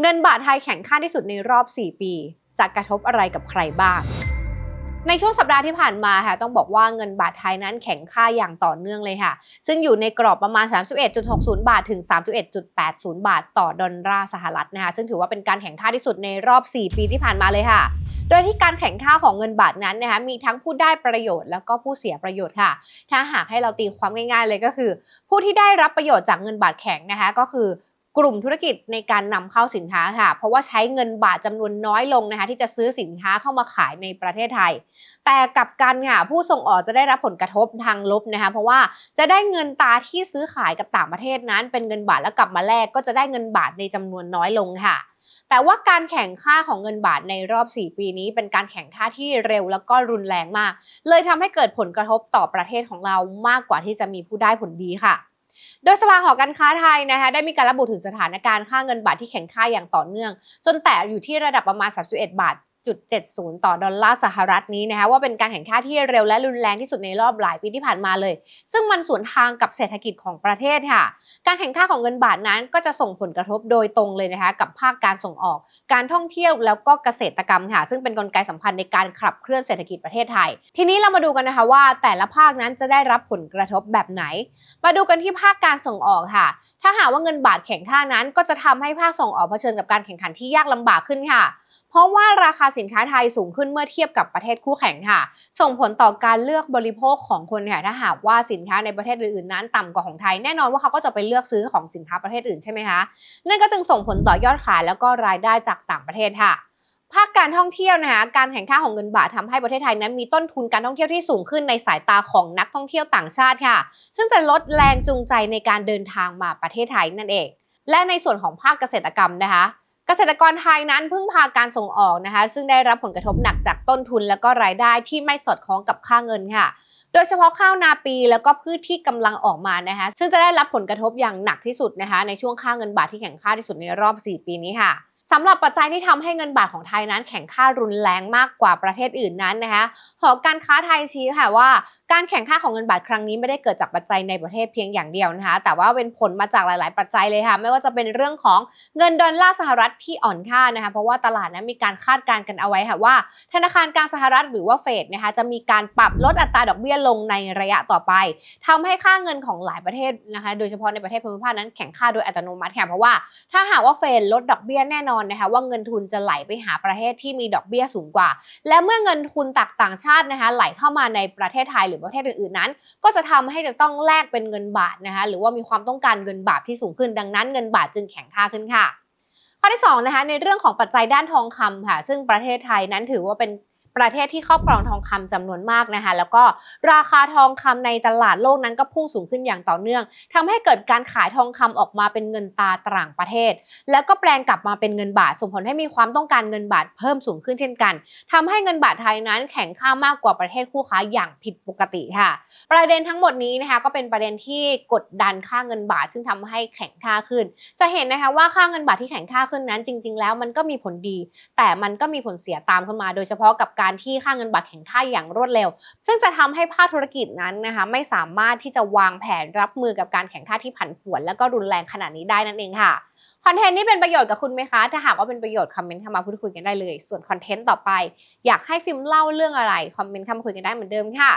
เงินบาทไทยแข็งค่าที่สุดในรอบ 4 ปี จะกระทบอะไรกับใครบ้าง ในช่วงสัปดาห์ที่ผ่านมาค่ะต้องบอกว่าเงินบาทไทยนั้นแข็งค่าอย่างต่อเนื่องเลยค่ะ ซึ่งอยู่ในกรอบประมาณ 31.60 บาทถึง 31.80 บาทต่อดอลลาร์สหรัฐนะคะซึ่งถือว่าเป็นการแข่งค่าที่สุดในรอบ 4 ปีที่ผ่านมาเลยค่ะโดยที่การแข่งค่าของเงินบาทนั้นนะคะมีทั้งผู้ได้ประโยชน์แล้วก็ผู้เสียประโยชน์ค่ะ ถ้าหากให้เราตีความง่าย ๆ เลยก็คือ ผู้ที่ได้รับประโยชน์จากเงินบาทแข็งนะคะก็คือ กลุ่มธุรกิจในการนำเข้าสินค้าค่ะ เพราะว่าใช้เงินบาทจำนวนน้อยลงนะคะที่จะซื้อสินค้าเข้ามาขายในประเทศไทย แต่กลับกันค่ะผู้ส่งออกจะได้รับผลกระทบทางลบนะคะเพราะว่าจะได้เงินตาที่ซื้อขายกับต่างประเทศนั้น เป็นเงินบาทแล้วกลับมาแลกก็จะได้เงินบาทในจำนวนน้อยลงค่ะแต่ว่าการแข่งค่าของเงินบาทในรอบ 4 ปีนี้ เป็นการแข่งค่าที่เร็วแล้วก็รุนแรงมาก เลยทำให้เกิดผลกระทบต่อประเทศของเรามากกว่าที่จะมีผู้ได้ผลดีค่ะ โดยสภาหอการค้าไทยนะคะได้มีการระบุถึงสถานการณ์ค่าเงินบาทที่แข็งค่าอย่างต่อเนื่อง จนแตะอยู่ที่ระดับประมาณ 31 บาท จุด70 ต่อดอลลาร์สหรัฐนี้นะคะว่าเป็นการแข่งค่าที่เร็วและรุนแรงที่สุดในรอบหลายปีที่ผ่านมาเลย ซึ่งมันสวนทางกับเศรษฐกิจของประเทศค่ะ การแข่งค่าของเงินบาทนั้นก็จะส่งผลกระทบโดยตรงเลยนะคะกับภาคการส่งออก การท่องเที่ยวแล้วก็เกษตรกรรมค่ะ ซึ่งเป็นกลไกสำคัญในการขับเคลื่อนเศรษฐกิจประเทศไทย ทีนี้เรามาดูกันนะคะว่าแต่ละภาคนั้นจะได้รับผลกระทบแบบไหน มาดูกันที่ภาคการส่งออกค่ะ ถ้าหากว่าเงินบาทแข็งค่านั้น ก็จะทำให้ภาคส่งออกเผชิญกับการแข่งขันที่ยากลำบากขึ้นค่ะ เพราะว่าราคาสินค้าไทยสูงขึ้นเมื่อเทียบกับประเทศคู่แข่งค่ะ ส่งผลต่อการเลือกบริโภคของคนค่ะถ้าหากว่าสินค้าในประเทศอื่นๆนั้นต่ำกว่าของไทยแน่นอนว่าเขาก็จะไปเลือกซื้อของสินค้าประเทศอื่นใช่ไหมคะนั่นก็จึงส่งผลต่อยอดขายแล้วก็รายได้จากต่างประเทศค่ะภาคการท่องเที่ยวนะคะการแข่งข้าของเงินบาททำให้ประเทศไทยนั้นมีต้นทุนการท่องเที่ยวที่สูงขึ้นในสายตาของนักท่องเที่ยวต่างชาติค่ะ ซึ่งจะลดแรงจูงใจในการเดินทางมาประเทศไทยนั่นเอง และในส่วนของภาคเกษตรกรรมนะคะ เกษตรกรไทยนั้นพึ่งพาการส่งออกนะคะ ซึ่งได้รับผลกระทบหนักจากต้นทุนและก็รายได้ที่ไม่สอดคล้องกับค่าเงินค่ะ โดยเฉพาะข้าวนาปีแล้วก็พืชที่กำลังออกมานะคะ ซึ่งจะได้รับผลกระทบอย่างหนักที่สุดนะคะ ในช่วงค่าเงินบาทที่แข็งค่าที่สุดในรอบ 4 ปีนี้ค่ะ สำหรับปัจจัยที่ทำให้เงินบาทของไทยนั้นแข็งค่ารุนแรงมากกว่าประเทศอื่นนั้นนะคะหอการค้าไทยชี้ค่ะว่า การแข่งค่าของเงินบาทครั้งนี้ไม่ได้เกิดจากปัจจัยในประเทศเพียงอย่างเดียวนะคะ แต่ว่าเป็นผลมาจากหลาย ๆ ปัจจัยเลยค่ะ ไม่ว่าจะเป็นเรื่องของเงินดอลลาร์สหรัฐที่อ่อนค่านะคะ เพราะว่าตลาดนั้นมีการคาดการณ์กันเอาไว้ค่ะว่า ธนาคารกลางสหรัฐหรือว่าเฟดนะคะจะมีการปรับลดอัตราดอกเบี้ยลงในระยะต่อไปทำให้ค่าเงินของหลายประเทศนะคะ โดยเฉพาะในประเทศภูมิภาคนั้นแข็งค่าโดยอัตโนมัติค่ะเพราะว่าถ้าหากว่าเฟดลดดอกเบี้ยแน่นอนนะคะว่าเงินทุนจะไหลไปหาประเทศที่มีดอกเบี้ยสูงกว่า และเมื่อเงินทุนจากต่างชาตินะคะไหลเข้ามาในประเทศไทยหรือประเทศอื่นๆนั้น ก็จะทำให้จะต้องแลกเป็นเงินบาทนะคะหรือว่ามีความต้องการเงินบาทที่สูงขึ้นดังนั้นเงินบาทจึงแข็งค่าขึ้นค่ะข้อที่2นะคะในเรื่องของปัจจัยด้านทองคำค่ะซึ่งประเทศไทยนั้นถือว่าเป็น ประเทศที่ครอบครองทองคำจำนวนมากนะคะแล้วก็ราคาทองคำในตลาดโลกนั้นก็พุ่งสูงขึ้นอย่างต่อเนื่องทำให้เกิดการขายทองคำออกมาเป็นเงินตาต่างประเทศ แล้วก็แปลงกลับมาเป็นเงินบาทส่งผลให้มีความต้องการเงินบาทเพิ่มสูงขึ้นเช่นกันทำให้เงินบาทไทยนั้นแข็งค่ามากกว่าประเทศคู่ค้าอย่างผิดปกติค่ะ ประเด็นทั้งหมดนี้นะคะก็เป็นประเด็นที่กดดันค่าเงินบาท ซึ่งทำให้แข็งค่าขึ้น จะเห็นนะคะว่าค่าเงินบาทที่แข็งค่าขึ้นนั้นจริง ๆ แล้วมันก็มีผลดี แต่มันก็มีผลเสียตามขึ้นมา โดยเฉพาะกับการการที่ค่าเงินบาทแข็งค่าอย่างรวดเร็ว ซึ่งจะทำให้ภาคธุรกิจนั้นนะคะไม่สามารถที่จะวางแผนรับมือกับการแข่งค่าที่ผันผวน และก็รุนแรงขนาดนี้ได้นั่นเองค่ะคอนเทนต์นี้เป็นประโยชน์กับคุณไหมคะ ถ้าหากว่าเป็นประโยชน์คอมเมนต์เข้ามาพูดคุยกันได้เลย ส่วนคอนเทนต์ต่อไป อยากให้ซิมเล่าเรื่องอะไรคอมเมนต์เข้ามาคุยกันได้เหมือนเดิมค่ะ